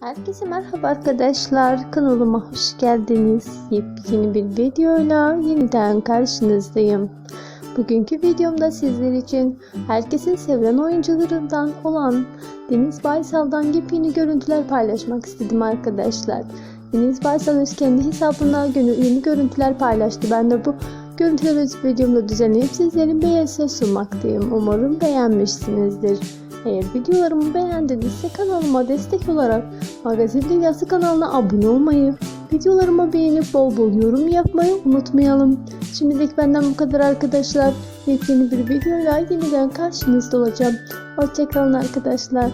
Herkese merhaba arkadaşlar. Kanalıma hoş geldiniz. Yepyeni bir videoyla yeniden karşınızdayım. Bugünkü videomda sizler için herkesin sevilen oyuncularından olan Deniz Baysal'dan yepyeni görüntüler paylaşmak istedim arkadaşlar. Deniz Baysal öz kendi hesabında gönü- yeni görüntüler paylaştı. Ben de bu görüntüleri videomda düzenleyip sizlerin beğenisine sunmaktayım. Umarım beğenmişsinizdir. Eğer videolarımı beğendinizse kanalıma destek olarak Magazin Dünyası kanalına abone olmayı, videolarımı beğenip bol bol yorum yapmayı unutmayalım. Şimdilik benden bu kadar arkadaşlar. Yepyeni bir videoyla yeniden karşınızda olacağım. Hoşçakalın arkadaşlar.